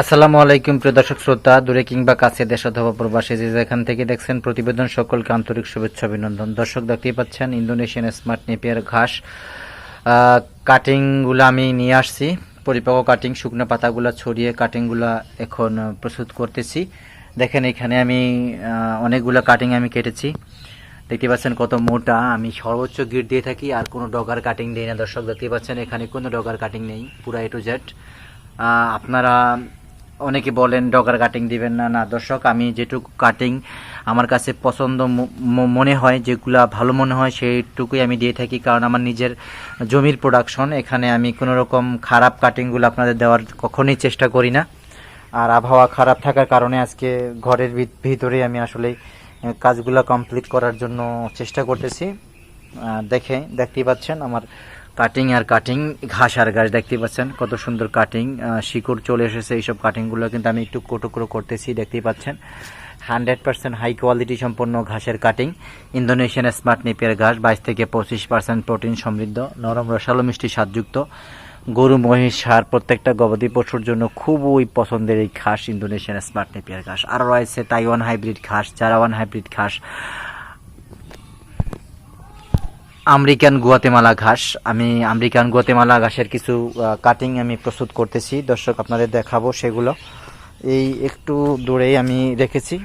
আসসালামু আলাইকুম, প্রিয় দর্শক শ্রোতা, দূরে কিংবা কাছে দেশ অথবা প্রবাসী যে যেখান থেকে দেখছেন প্রতিবেদন সকলকে আন্তরিক শুভেচ্ছা, অভিনন্দন। দর্শক, দেখতেই পাচ্ছেন, ইন্দোনেশিয়ান স্মার্ট নেপিয়ার ঘাস কাটিংগুলো আমি নিয়ে আসছি। পরিপক্ক কাটিং শুকনো পাতাগুলো ছড়িয়ে কাটিংগুলো এখন প্রস্তুত করতেছি। দেখেন, এখানে আমি অনেকগুলো কাটিং আমি কেটেছি। দেখতে পাচ্ছেন কত মোটা। আমি সর্বোচ্চ গিট দিয়ে থাকি, আর কোনো ডগার কাটিং দিই না। দর্শক দেখতে পাচ্ছেন, এখানে কোনো ডগার কাটিং নেই, পুরা এ টু জেড আপনারা অনেকে বলেন, ডগার কাটিং দিবেন না। না, দর্শক, আমি যেটুকু কাটিং আমার কাছে পছন্দ মনে হয়, যেগুলা ভালো মনে হয়, সেইটুকুই আমি দিয়ে থাকি। কারণ আমার নিজের জমির প্রোডাকশন এখানে আমি কোনো রকম খারাপ কাটিংগুলো আপনাদের দেওয়ার কখনোই চেষ্টা করি না। আর আবহাওয়া খারাপ থাকার কারণে আজকে ঘরের ভিত- ভিতরে আমি আসলে কাজগুলো কমপ্লিট করার জন্য চেষ্টা করতেছি। দেখে, দেখতেই পাচ্ছেন, আমার কাটিং আর কাটিং ঘাস আর ঘাস দেখতে পাচ্ছেন, কত সুন্দর কাটিং শিকড় চলে এসেছে এইসব কাটিংগুলো কিন্তু আমি একটু টুকরো করতেছি দেখতেই পাচ্ছেন। হান্ড্রেড পার্সেন্ট হাই কোয়ালিটি সম্পন্ন ঘাসের কাটিং ইন্দোনেশিয়ান স্মার্ট নেপিয়ার ঘাস, বাইশ থেকে পঁচিশ পার্সেন্ট প্রোটিন সমৃদ্ধ, নরম রসালো মিষ্টি স্বাদযুক্ত। গরু, মহিষ সার প্রত্যেকটা গবাদি পশুর জন্য খুবই পছন্দের এই ঘাস ইন্দোনেশিয়ান স্মার্ট নেপিয়ার ঘাস। আরও রয়েছে তাইওয়ান হাইব্রিড ঘাস জারাওয়ান হাইব্রিড ঘাস আমেরিকান গুয়াতেমালা ঘাস। আমি আমেরিকান গুয়াতেমালা ঘাসের কিছু কাটিং আমি প্রস্তুত করতেছি। দর্শক, আপনাদের দেখাবো সেগুলো। এই একটু দূরেই আমি রেখেছি।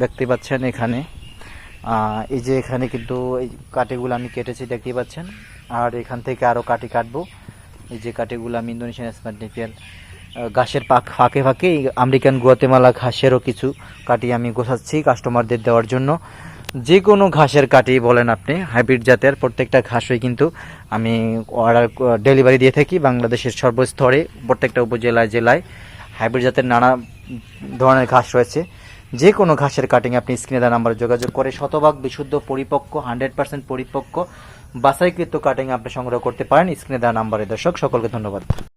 দেখতে পাচ্ছেন এখানে। এই যে এখানে কিন্তু এই কাটিগুলো আমি কেটেছি, দেখতেই পাচ্ছেন। আর এখান থেকে আরও কাটি কাটবো। এই যে কাটিগুলো আমি ইন্দোনেশিয়ান স্মার্ট ঘাসের পাক ফাঁকে ফাঁকে আমেরিকান গুয়াতেমালা ঘাসেরও কিছু কাটি আমি গোছাচ্ছি কাস্টমারদের দেওয়ার জন্য। যে কোনো ঘাসের কাটি বলেন আপনি, হাইব্রিড জাতের প্রত্যেকটা ঘাসই কিন্তু আমি অর্ডার ডেলিভারি দিয়ে থাকি বাংলাদেশের সর্বস্তরে, প্রত্যেকটা উপজেলায়, জেলায় হাইব্রিড জাতের নানা ধরনের ঘাস রয়েছে। যে কোনো ঘাসের কাটিং আপনি স্ক্রিনে দেওয়া নাম্বারে যোগাযোগ করে শতভাগ, বিশুদ্ধ, পরিপক্ক হান্ড্রেড পার্সেন্ট পরিপক্ক, বাছাইকৃত কাটিং আপনি সংগ্রহ করতে পারেন। স্ক্রিনে দেওয়া নাম্বারে দর্শক, সকলকে ধন্যবাদ।